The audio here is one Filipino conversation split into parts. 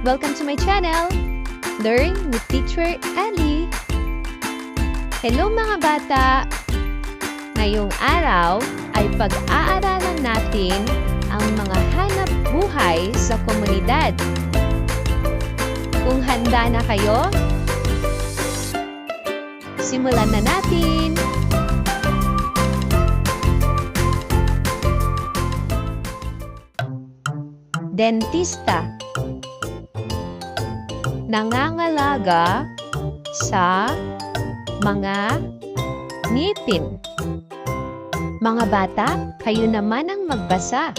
Welcome to my channel, Learn with Teacher Ellie. Hello mga bata! Ngayong araw ay pag-aaralan natin ang mga hanap buhay sa komunidad. Kung handa na kayo, simulan na natin! Dentista Nangangalaga sa mga ngipin. Mga bata, kayo naman ang magbasa.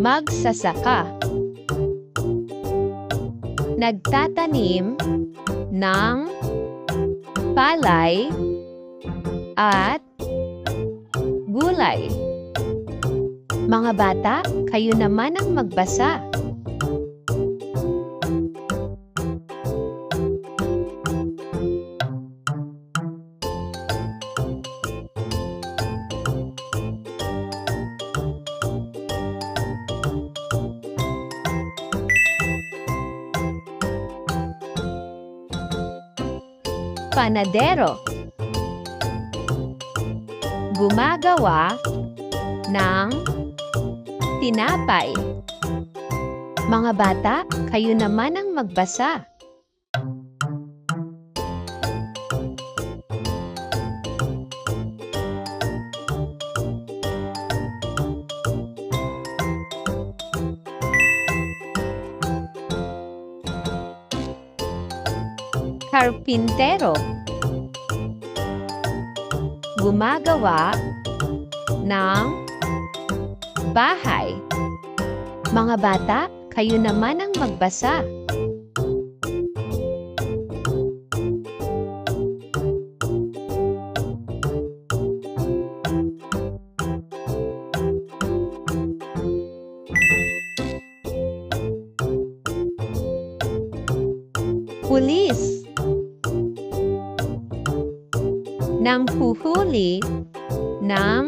Magsasaka Nagtatanim ng palay at gulay. Mga bata, kayo naman ang magbasa. Panadero Gumagawa ng tinapay. Mga bata, kayo naman ang magbasa. Karpintero Gumagawa ng bahay. Mga bata, kayo naman ang magbasa. Pulis huhuli ng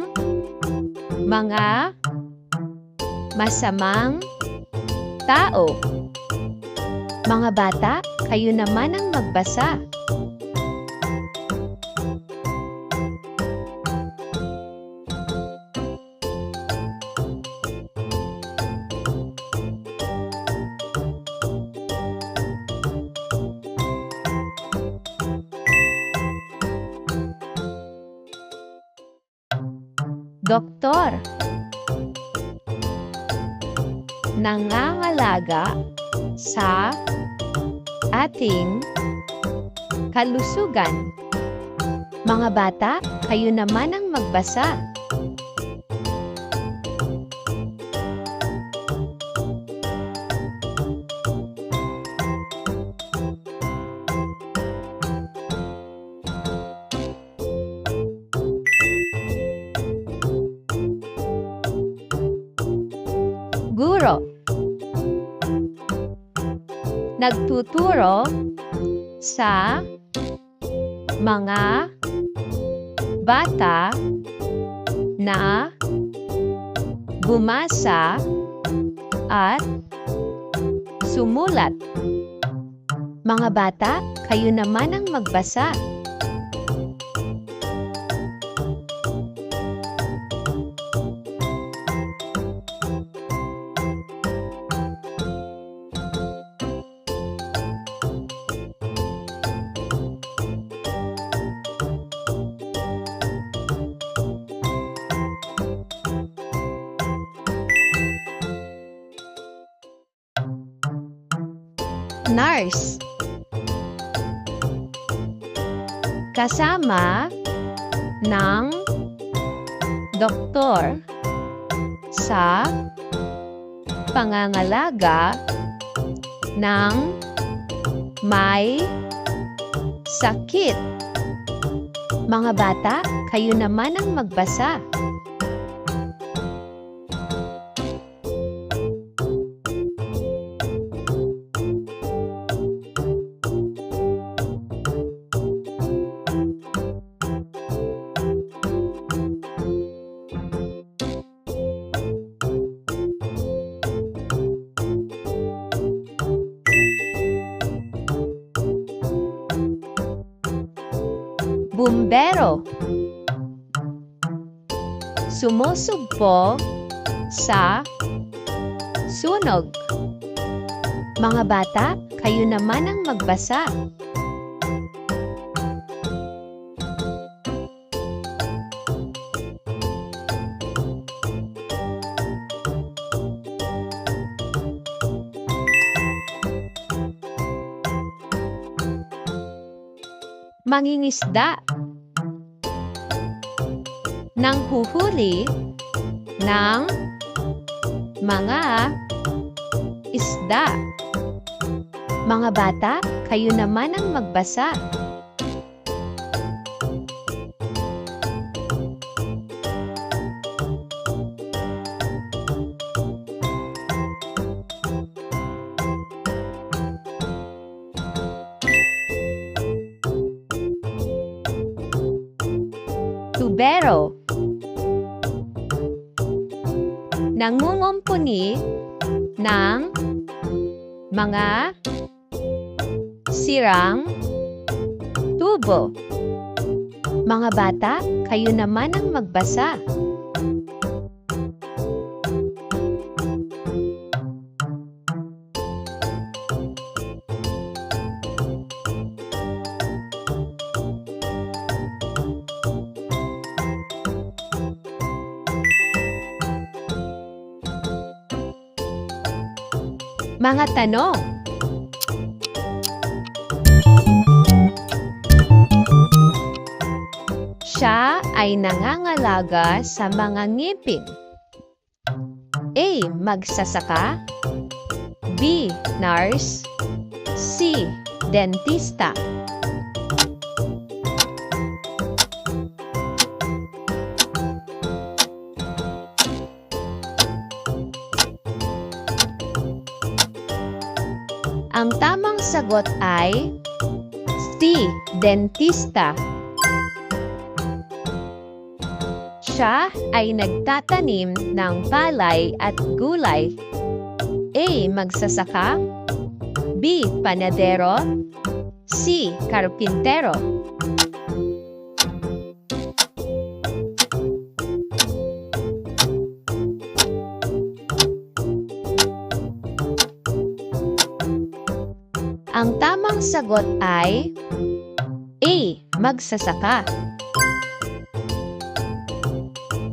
mga masamang tao. Mga bata, kayo naman ang magbasa. Doktor Nangangalaga sa ating kalusugan. Mga bata, kayo naman ang magbasa. Guro Nagtuturo sa mga bata na bumasa at sumulat. Mga bata, kayo naman ang magbasa. Nurse Kasama ng doktor sa pangangalaga ng may sakit. Mga bata, kayo naman ang magbasa. Bumbero. Sumusugpo sa sunog. Mga bata, kayo naman ang magbasa. Mangingisda nang huhuli ng mga isda. Mga bata, kayo naman ang magbasa. Tubero Nangungumpuni ng mga sirang tubo. Mga bata, kayo naman ang magbasa. Mga tanong. Siya ay nangangalaga sa mga ngipin. A. Magsasaka B. Nurse C. Dentista Ang tamang sagot ay C. Dentista. Siya ay nagtatanim ng palay at gulay. A. Magsasaka B. Panadero C. Karpintero sagot ay A. Magsasaka.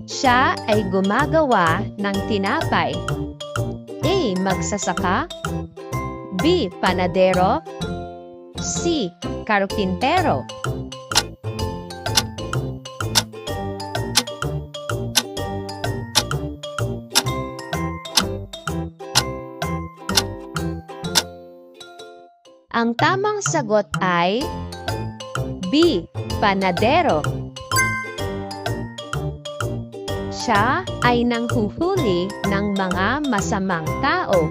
Siya ay gumagawa ng tinapay. A. Magsasaka B. Panadero C. Karpintero Ang tamang sagot ay B. Panadero. Siya ay nanghuhuli ng mga masamang tao.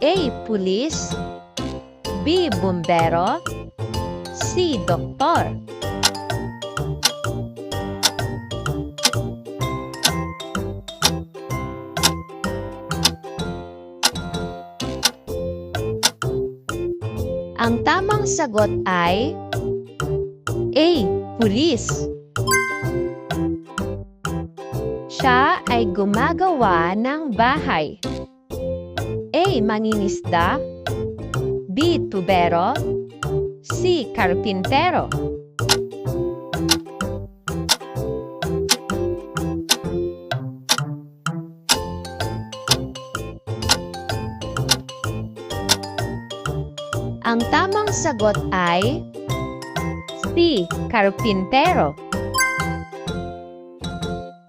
A. Pulis B. Bumbero C. Doktor Ang tamang sagot ay A. Pulis. Siya ay gumagawa ng bahay. A. Mangingisda B. Tubero C. Karpintero Ang tamang sagot ay C. Karpintero.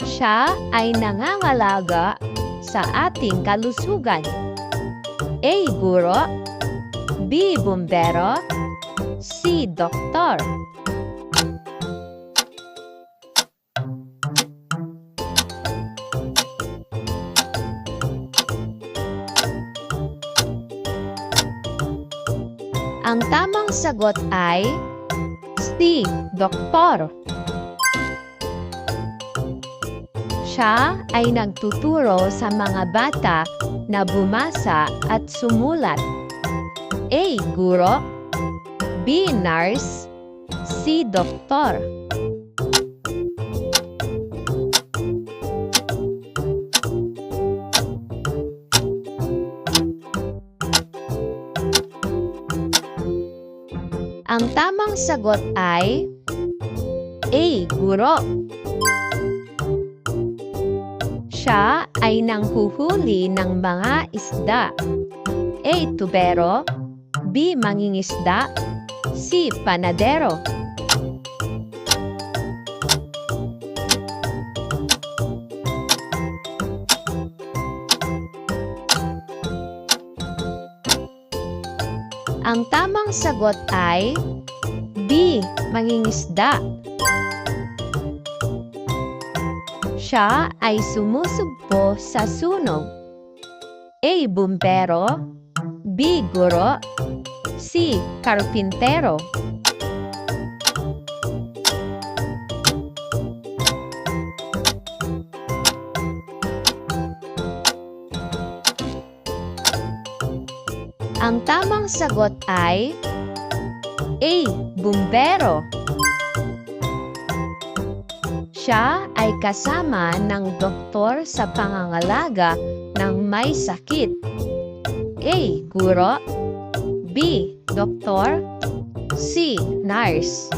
Siya ay nangangalaga sa ating kalusugan. A. Guro B. Bumbero C. Doktor Ang tamang sagot ay C. Doktor. Siya ay nagtuturo sa mga bata na bumasa at sumulat. A. Guro B. Nurse Si Doktor. Ang tamang sagot ay A. Guro. Siya ay nanghuhuli ng mga isda. A. Tubero B. Mangingisda C. Panadero Ang tamang sagot ay B. Mangingisda Siya ay sumusugpo sa sunog. A. Bumbero B. Guro C. Karpintero Ang tamang sagot ay A. Bumbero Siya ay kasama ng doktor sa pangangalaga ng may sakit. A. Guro B. Doktor C. Nurse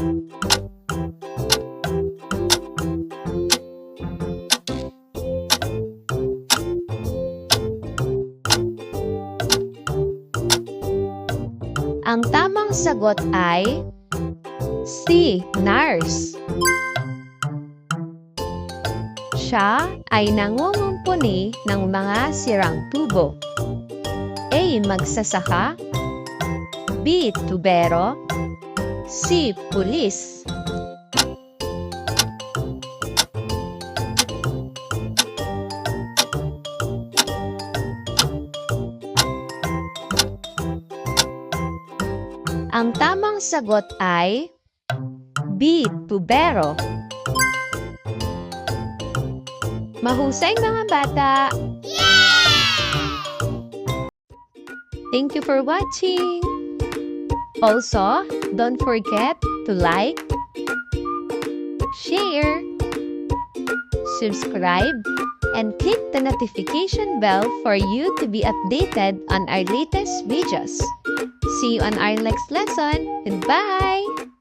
Ang tamang sagot ay C. Nurse Siya ay nangungumpuni ng mga sirang tubo. A. Magsasaka B. Tubero C. Pulis sagot ay B. Tubero Mahusay mga bata! Thank you for watching! Also, don't forget to like, share, subscribe, and click the notification bell for you to be updated on our latest videos. See you on our next lesson. Goodbye!